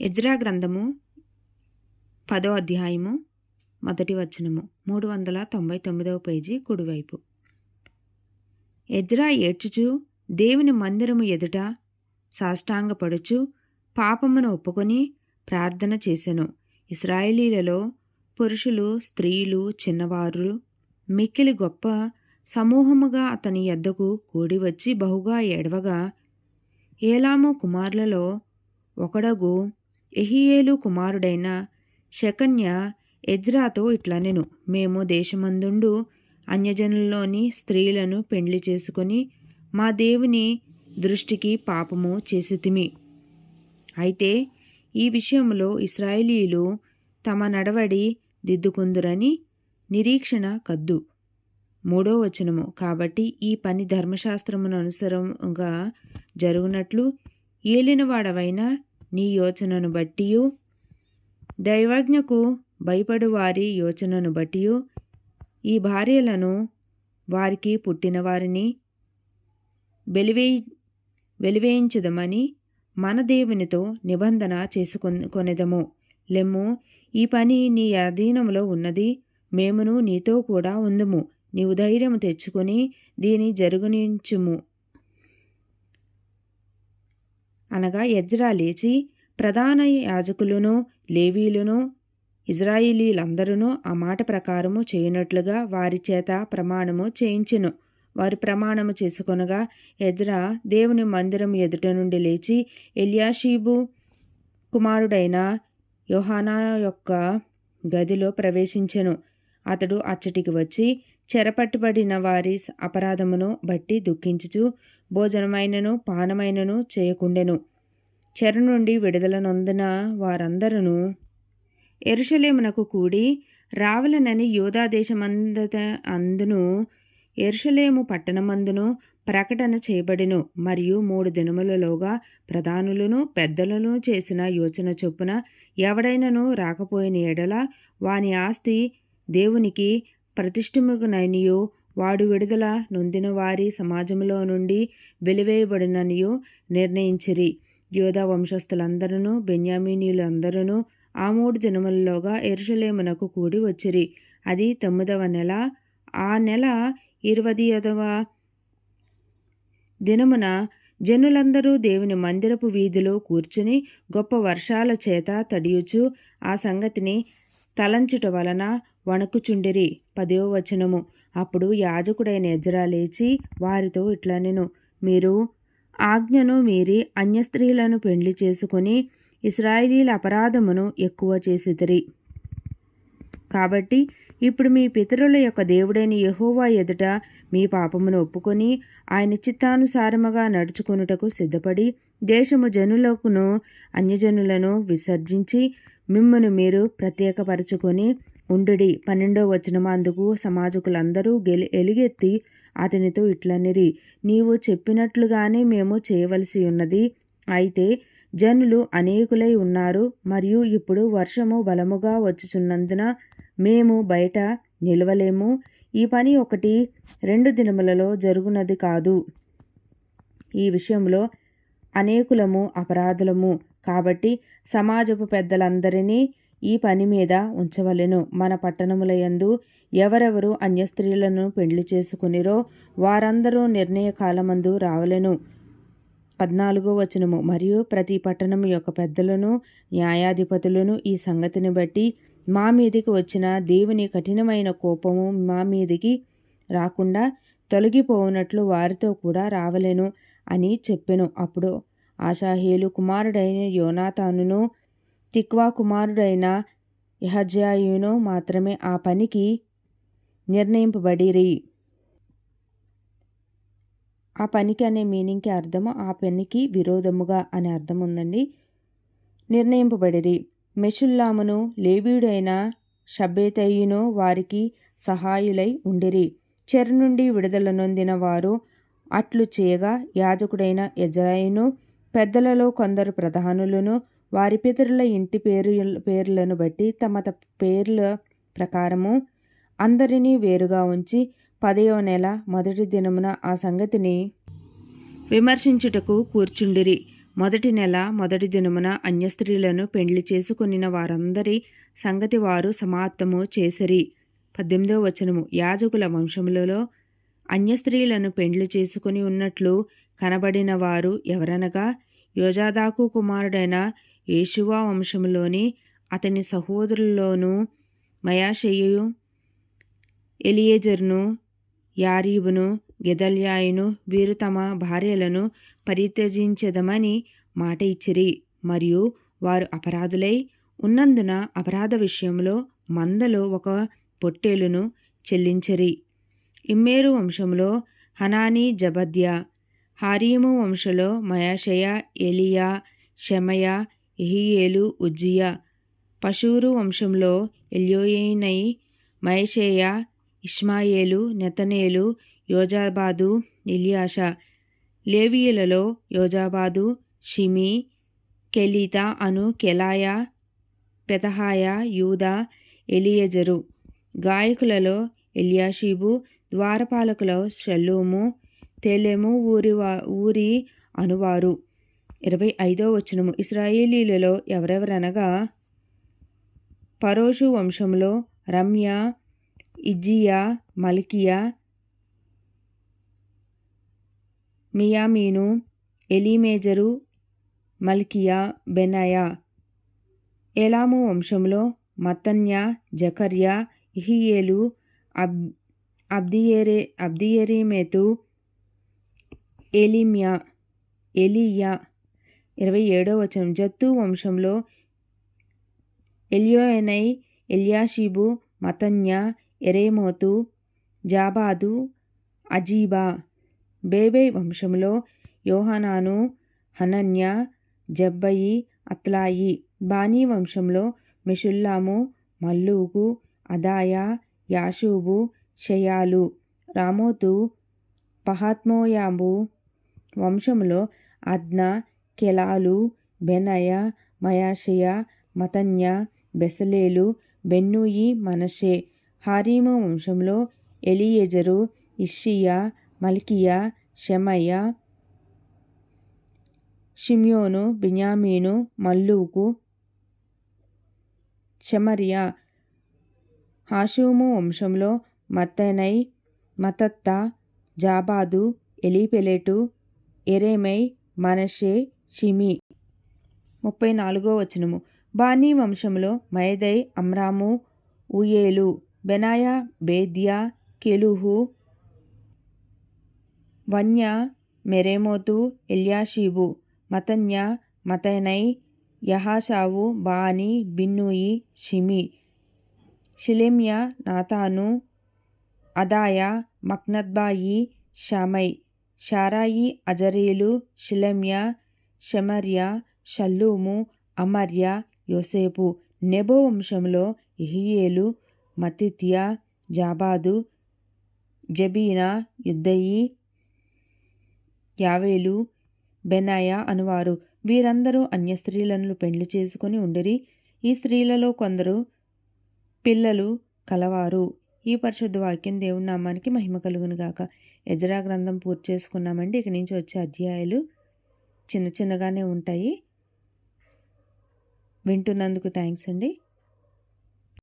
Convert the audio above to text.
Ezra గ్రంథము పదో అధ్యాయము మొదటి వచనము మూడు వందల తొంభై తొమ్మిదవ పేజీ కుడివైపు. ఎజ్రా ఏడ్చుచు దేవుని మందిరము ఎదుట సాష్టాంగపడుచు పాపమును ఒప్పుకొని ప్రార్థన చేసెను. ఇస్రాయేలీలలో పురుషులు స్త్రీలు చిన్నవారు మిక్కిలి గొప్ప సమూహముగా అతని ఎద్దకు కూడి వచ్చి బహుగా ఏడవగా ఏలాము కుమారులలో ఒకడగు ఎహియేలు కుమారుడైన శకన్య ఎజ్రాతో ఇట్లనెను మేము దేశమందుండు అన్యజనుల్లోని స్త్రీలను పెండ్లి చేసుకొని మా దేవుని దృష్టికి పాపము చేసితిమి. అయితే ఈ విషయంలో ఇస్రాయేలీలు తమ నడవడి దిద్దుకుందురని నిరీక్షణ కద్దు. మూడో వచనము. కాబట్టి ఈ పని ధర్మశాస్త్రమును అనుసరంగా జరుగునట్లు ఏలినవాడవైన నీ యోచనను బట్టియు. దైవజ్ఞకు భయపడువారి యోచనను బట్టియు. ఈ భార్యలను వారికి పుట్టిన వారిని వెలివేయి వెలివేయించదమని మన దేవునితో నిబంధన చేసుకొనెదము లెమ్ము ఈ పని నీ అధీనంలో ఉన్నది. మేమును నీతో కూడా ఉందుము. నీవు ధైర్యము తెచ్చుకొని దీని జరుగునించుము. అనగా ఎజ్రా లేచి ప్రధాన యాజకులను లేవీలను ఇజ్రాయిలీలందరూ ఆ మాట ప్రకారము చేయనట్లుగా వారి చేత ప్రమాణము చేయించెను. వారి ప్రమాణము చేసుకొనగా ఎజ్రా దేవుని మందిరం ఎదుట నుండి లేచి ఎలియాషీబు కుమారుడైన యోహానా యొక్క గదిలో ప్రవేశించెను. అతడు అచ్చటికి వచ్చి చెరపట్టుబడిన వారి అపరాధమును బట్టి దుఃఖించుచు భోజనమైనను పానమైనను చేయకుండెను. చెర నుండి విడుదల నొందిన వారందరూ ఎరుషలేమునకు కూడి రావలనని యోధాదేశమందత అందును ఎరుషలేము పట్టణమందును ప్రకటన చేయబడిను. మరియు మూడు దినములలోగా ప్రధానులను పెద్దలను చేసిన యోచన చొప్పున ఎవడైనను రాకపోయిన ఎడల వాని ఆస్తి దేవునికి ప్రతిష్ఠముగుననియు వాడు విడుదల నొందిన వారి సమాజంలో నుండి వెలివేయబడిననియు నిర్ణయించిరి. యోధా వంశస్థులందరూ బెన్యామీనీయులందరూ ఆ మూడు దినములలోగా ఎరుషలేమునకు కూడి వచ్చిరి. అది తొమ్మిదవ నెల. ఆ నెల ఇరవదియదవ దినమున జనులందరూ దేవుని మందిరపు వీధిలో కూర్చుని గొప్ప వర్షాల చేత తడియుచు ఆ సంగతిని తలంచుట వలన వణకుచుండిరి పదో వచనము. అప్పుడు యాజకుడైన ఎజరా లేచి వారితో ఇట్లనెను మీరు ఆజ్ఞను మీరి అన్య స్త్రీలను పెండ్లి చేసుకుని ఇస్రాయిలీల అపరాధమును ఎక్కువ చేసిదిరి కాబట్టి ఇప్పుడు మీ పితరుల యొక్క దేవుడైన యహోవా ఎదుట మీ పాపమును ఒప్పుకొని ఆయన చిత్తానుసారముగా నడుచుకొనుటకు సిద్ధపడి దేశము జనులకును అన్యజనులను విసర్జించి మిమ్మను మీరు ప్రత్యేకపరచుకొని ఉండుడి. పన్నెండో వచనమందుకు సమాజకులందరూ గెలి ఎలుగెత్తి అతనితో ఇట్లనిరి. నీవు చెప్పినట్లుగానే మేము చేయవలసి ఉన్నది. అయితే జనులు అనేకులై ఉన్నారు. మరియు ఇప్పుడు వర్షము బలముగా వచ్చుచున్నందున మేము బయట నిలవలేము. ఈ పని ఒకటి రెండు దినములలో జరుగునది కాదు. ఈ విషయంలో అనేకులము అపరాధులము. కాబట్టి సమాజపు పెద్దలందరినీ ఈ పని మీద ఉంచవలెను. మన పట్టణములయందు ఎవరెవరు అన్య స్త్రీలను పెండ్లి చేసుకునిరో వారందరూ నిర్ణయ కాలమందు రావలెను. పద్నాలుగో వచనము. మరియు ప్రతి పట్టణం యొక్క పెద్దలను న్యాయాధిపతులను ఈ సంగతిని బట్టి మా మీదికి వచ్చిన దేవుని కఠినమైన కోపము మా మీదికి రాకుండా తొలగిపోవునట్లు వారితో కూడా రావలేను అని చెప్పెను. అప్పుడు ఆశాహేలు కుమారుడైన యోనాతానును తిక్వా కుమారుడైన యహజ్యాయును మాత్రమే ఆ పనికి నిర్ణయింపబడిరి ఆ పనికి అనే మీనింగ్కి అర్థము ఆ పనికి విరోధముగా అనే అర్థం ఉందండి. నిర్ణయింపబడిరి మెషుల్లామును లేవీయుడైన షబ్బేతయ్యును వారికి సహాయులై ఉండిరి చెర నుండి విడుదల నొందిన వారు అట్లు చేయగా యాజకుడైన ఎజరాయిను పెద్దలలో కొందరు ప్రధానులను వారి పితరుల ఇంటి పేరు పేర్లను బట్టి తమ పేర్ల ప్రకారము అందరినీ వేరుగా ఉంచి పదయో నెల మొదటి దినమున ఆ సంగతిని విమర్శించుటకు కూర్చుండిరి. మొదటి నెల మొదటి దినమున అన్యస్త్రీలను పెండ్లి చేసుకొనిన వారందరి సంగతి వారు సమాప్తము చేసిరి. పద్దెనిమిదో వచనము. యాజకుల వంశములలో అన్యస్త్రీలను పెండ్లి చేసుకుని ఉన్నట్లు కనబడిన వారు ఎవరనగా యోజాదాకు కుమారుడైన యేషువా వంశంలోని అతని సహోదరుల్లోనూ మయాషేయు ఎలియేజర్ను యారీబును గెదల్యాయును వీరు తమ భార్యలను పరిత్యజించదమని మాట ఇచ్చిరి. మరియు వారు అపరాధులై ఉన్నందున అపరాధ విషయంలో మందలో ఒక పొట్టేలును చెల్లించిరి. ఇమ్మేరు వంశంలో హనాని జబద్య హారీము వంశంలో మయాషయ ఎలియా షమయ ఎహియేలు ఉజ్జియా పశూరు వంశంలో ఎల్యోయేనై మయషేయ ఇష్మాయేలు నెతనేలు యోజాబాదు ఇలియాష లేవీయులలో యోజాబాదు షిమి కెలీత అను కెలాయ పెతహాయ యూదా ఎలియజరు గాయకులలో ఎలియాషీబు ద్వారపాలకుల షల్లూము తేలెము ఊరి వా ఊరి అనువారు. ఇరవై ఐదో వచనము. ఇస్రాయేలీలలో ఎవరెవరనగా పరోషు వంశంలో రమ్య ఇజ్జియా మల్కియా మియామీను ఎలీమేజరు మల్కియా బెనయా. ఏలాము వంశంలో మతన్య జకర్యా ఇహియేలు అబ్ అబ్దియేరే అబ్దియేరిమేతు ఎలిమ్యా ఎలియా ఇరవై ఏడో వచనం. జత్తు వంశంలో ఎలియోయనై ఎల్యాషీబు మతన్య ఎరేమోతు జాబాదు అజీబా. బేబే వంశంలో యోహనాను హనన్య జబ్బయి అత్లాయి. బానీ వంశంలో మిషుల్లాము మల్లూకు అదాయ యాషూబు షయాలు. రామోతు పహాత్మోయాబు వంశంలో అద్నా కెలాలు బెనయ మయాషయ మతన్య బెసలేలు బెన్నూయి మనషే. హారీము వంశంలో ఎలియెజరు ఇషియా మల్కియా షమయ షిమ్యోను బిన్యామీను మల్లూకు షమరియా. హాషూము వంశంలో మత్తెనై మతత్త జాబాదు ఎలీపెలెటు ఎరేమై మనషే షిమి. ముప్పై నాలుగో వచనము. బానీ వంశంలో మైదై Amram ఉయేలు Benaiah Bedeiah Cheluhi Vaniah Meremoth Eliashib Mattaniah Mattenai Jaasau Bani Binnui Shimei. Shelemiah Nathan Adaiah Machnadebai Shashai. Sharai Azareel Shelemiah Shemariah Shallum Amariah Joseph. Nebo వంశంలో ఇహియేలు మతిత్య జాబాదు జబీనా యుద్దయి యావేలు బెనాయ అనువారు. వీరందరూ అన్య స్త్రీలను పెండ్లి చేసుకుని ఉండిరి. ఈ స్త్రీలలో కొందరు పిల్లలు కలవారు. ఈ పరిశుద్ధ వాక్యం దేవుని నామానికి మహిమ కలుగునుగాక. ఎజరా గ్రంథం పూర్తి చేసుకున్నామండి. ఇక నుంచి వచ్చే అధ్యాయాలు చిన్న చిన్నగానే ఉంటాయి. వింటున్నందుకు థ్యాంక్స్ అండి.